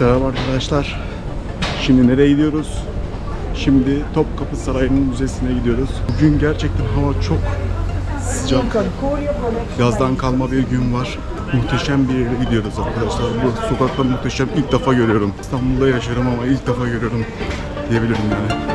Selam arkadaşlar. Şimdi nereye gidiyoruz? Şimdi Topkapı Sarayı'nın müzesine gidiyoruz. Bugün gerçekten hava çok sıcak. Yazdan kalma bir gün var. Muhteşem bir yere gidiyoruz arkadaşlar. Bu sokakta muhteşem ilk defa görüyorum. İstanbul'da yaşıyorum ama ilk defa görüyorum diyebilirim yani.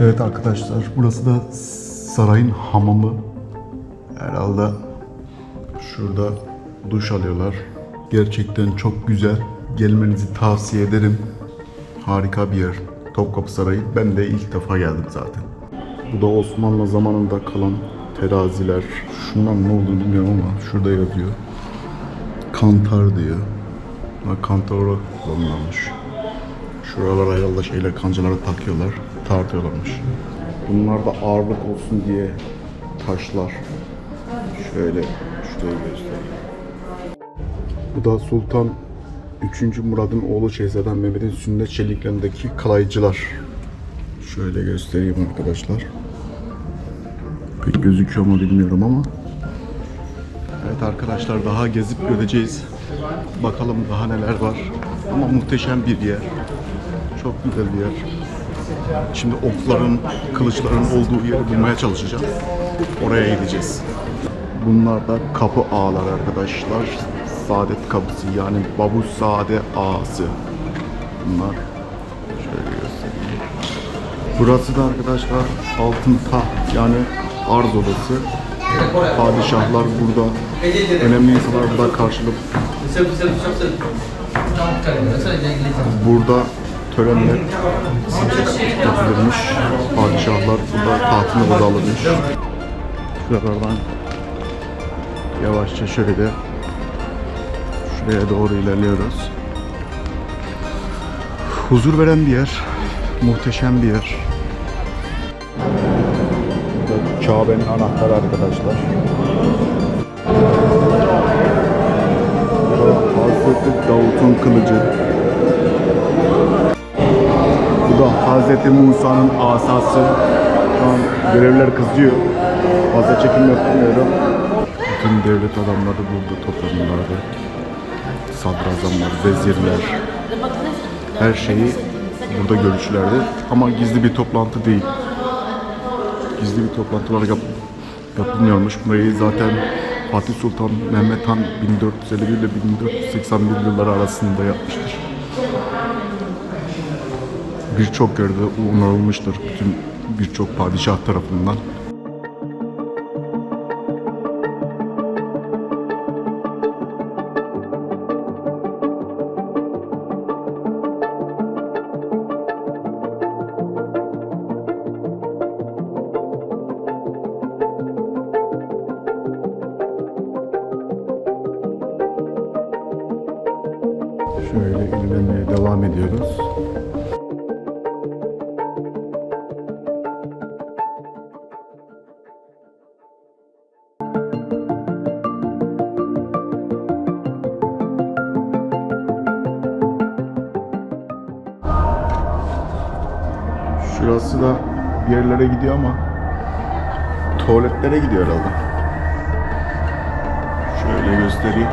Evet arkadaşlar burası da sarayın hamamı. Herhalde şurada duş alıyorlar. Gerçekten çok güzel. Gelmenizi tavsiye ederim. Harika bir yer. Topkapı Sarayı. Ben de ilk defa geldim zaten. Bu da Osmanlı zamanında kalan teraziler. Şundan ne olduğunu bilmiyorum ama şurada yazıyor. Kantar diyor. Bak kantar olarak kullanılmış. Şuralara herhalde şeyler kancaları takıyorlar, tartıyorlarmış. Bunlar da ağırlık olsun diye taşlar. Şöyle şuraya göstereyim. Bu da Sultan 3. Murad'ın oğlu Şehzade Mehmet'in sünnet çeliklerindeki kalaycılar. Şöyle göstereyim arkadaşlar. Pek gözüküyor mu bilmiyorum ama. Evet arkadaşlar daha gezip göreceğiz. Bakalım daha neler var. Ama muhteşem bir yer. Çok güzel bir yer. Şimdi okların, kılıçların olduğu yeri bulmaya çalışacağız. Oraya gideceğiz. Bunlar da kapı ağları arkadaşlar. Saadet kapısı yani Babu Sade ağası. Bunlar şöyle göstereyim. Burası da arkadaşlar altın taht yani arz odası. Padişahlar burada, önemli insanlar burada karşılık Burada törenler yapılırmış. Padişahlar burada tahtını burada alırmış. Şuralardan yavaşça şöyle şuraya doğru ilerliyoruz. Huzur veren bir yer. Muhteşem bir yer. Kabe'nin anahtarı arkadaşlar. Hazreti Davut'un kılıcı. Bu da Hazreti Musa'nın asası. Şu an görevler kızıyor. Fazla çekim yapamıyorum. Bütün devlet adamları burada toplanırlardı. Sadrazamlar, vezirler, her şeyi burada görüşürlerdi. Ama gizli bir toplantı değil. Gizli bir toplantılar yap, yapılmıyormuş. Burayı zaten Fatih Sultan Mehmet Han 1451 ile 1481 yılları arasında yapmıştır. Birçok yerde onarılmıştır bütün birçok padişah tarafından. Şöyle ilerlemeye devam ediyoruz. Şurası da yerlere gidiyor ama tuvaletlere gidiyor herhalde. Şöyle göstereyim.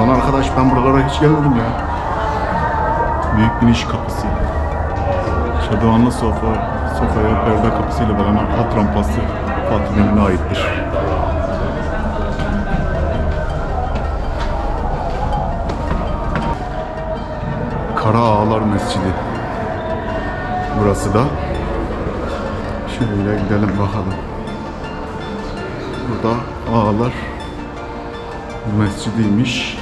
Lan arkadaş ben buralara hiç gelmedim ya. Büyük bir iş kapısı. Şadıvanlı sofa, sofaya perde kapısıyla beraber alt rampası Fatih Mehmet'e aittir. Kara Ağalar Mescidi. Burası da. Şöyle gidelim bakalım. Burada ağalar mescidiymiş.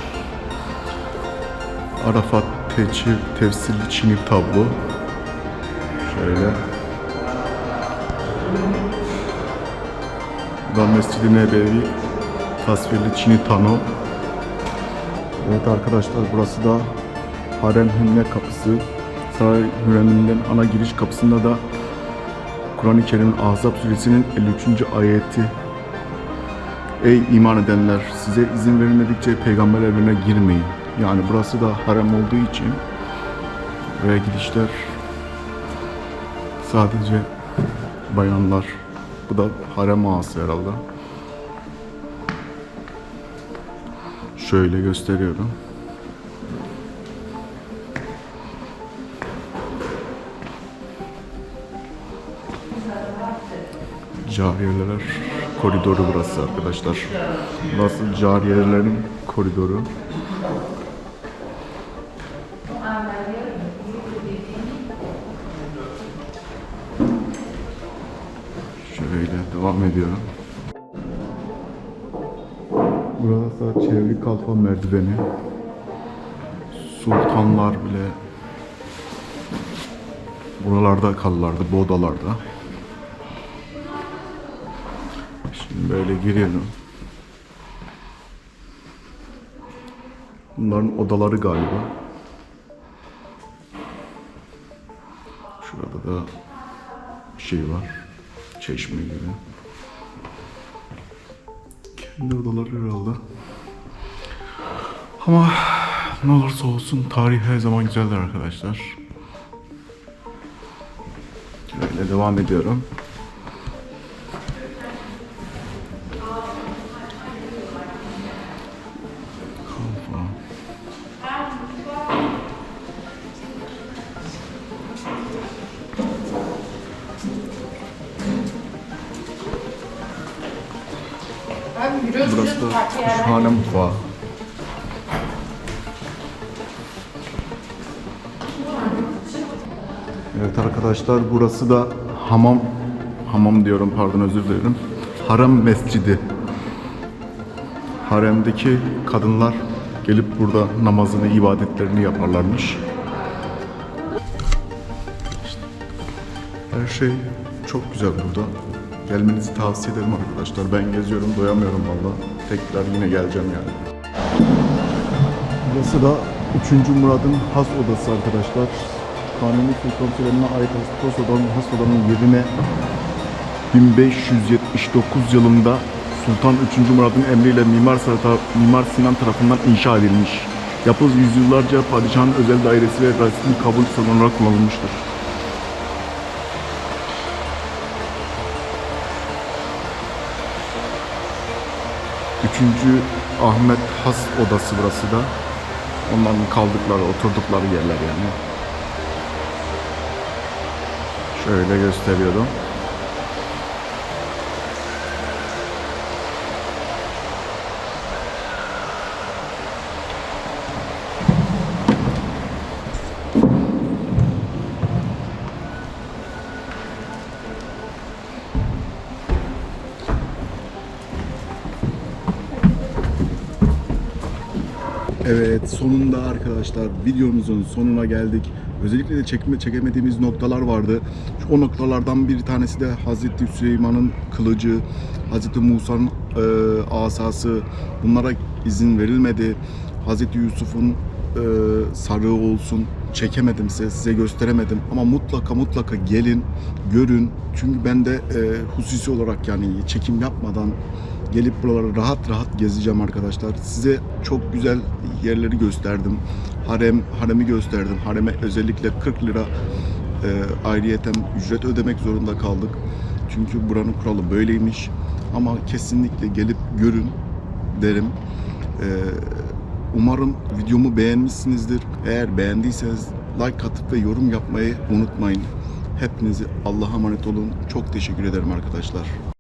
Arafat teçhir, tefsirli Çin'i tablo. Şöyle. Da Mescid-i Nebevi tasvirli Çin'i Tano. Evet arkadaşlar burası da Harem Hünne kapısı. Saray Hürrem'inden ana giriş kapısında da Kur'an-ı Kerim Ahzab suresinin 53. ayeti Ey iman edenler size izin verilmedikçe peygamber evine girmeyin. Yani burası da harem olduğu için buraya gidişler sadece bayanlar. Bu da harem ağası herhalde. Şöyle gösteriyorum. Cariyeler koridoru burası arkadaşlar. Burası cariyelerin koridoru. Şöyle devam ediyorum. Burası çevre kalfa merdiveni. Sultanlar bile buralarda kalırlardı, bu odalarda. Böyle giriyorum. Bunların odaları galiba. Şurada da bir şey var. Çeşme gibi. Kendi odaları herhalde. Ama ne olursa olsun tarih her zaman güzeldir arkadaşlar. Böyle devam ediyorum. Burası da kuşhane mutfağı. Evet arkadaşlar burası da hamam hamam diyorum pardon özür dilerim. Harem mescidi. Haremdeki kadınlar gelip burada namazını, ibadetlerini yaparlarmış. Her şey çok güzel burada. Gelmenizi tavsiye ederim arkadaşlar. Ben geziyorum, doyamıyorum valla. Tekrar yine geleceğim yani. Burası da 3. Murad'ın has odası arkadaşlar. Kanuni Sultan Süleyman'a ait has odanın, has odanın yerine 1579 yılında Sultan 3. Murad'ın emriyle Mimar, Sinan, Mimar Sinan tarafından inşa edilmiş. Yapı yüzyıllarca padişahın özel dairesi ve resmi kabul salonu olarak kullanılmıştır. Üçüncü Ahmet Has odası burası da. Onların kaldıkları, oturdukları yerler yani. Şöyle gösteriyorum. Evet sonunda arkadaşlar videomuzun sonuna geldik. Özellikle de çekme, çekemediğimiz noktalar vardı. Şu o noktalardan bir tanesi de Hazreti Süleyman'ın kılıcı, Hazreti Musa'nın e, asası bunlara izin verilmedi. Hazreti Yusuf'un e, sarığı olsun çekemedim size, size gösteremedim ama mutlaka mutlaka gelin, görün. Çünkü ben de e, hususi olarak yani çekim yapmadan gelip buraları rahat rahat gezeceğim arkadaşlar. Size çok güzel yerleri gösterdim. Harem, haremi gösterdim. Hareme özellikle 40 lira e, ayrıyeten ücret ödemek zorunda kaldık. Çünkü buranın kuralı böyleymiş. Ama kesinlikle gelip görün derim. E, umarım videomu beğenmişsinizdir. Eğer beğendiyseniz like atıp ve yorum yapmayı unutmayın. Hepinizi Allah'a emanet olun. Çok teşekkür ederim arkadaşlar.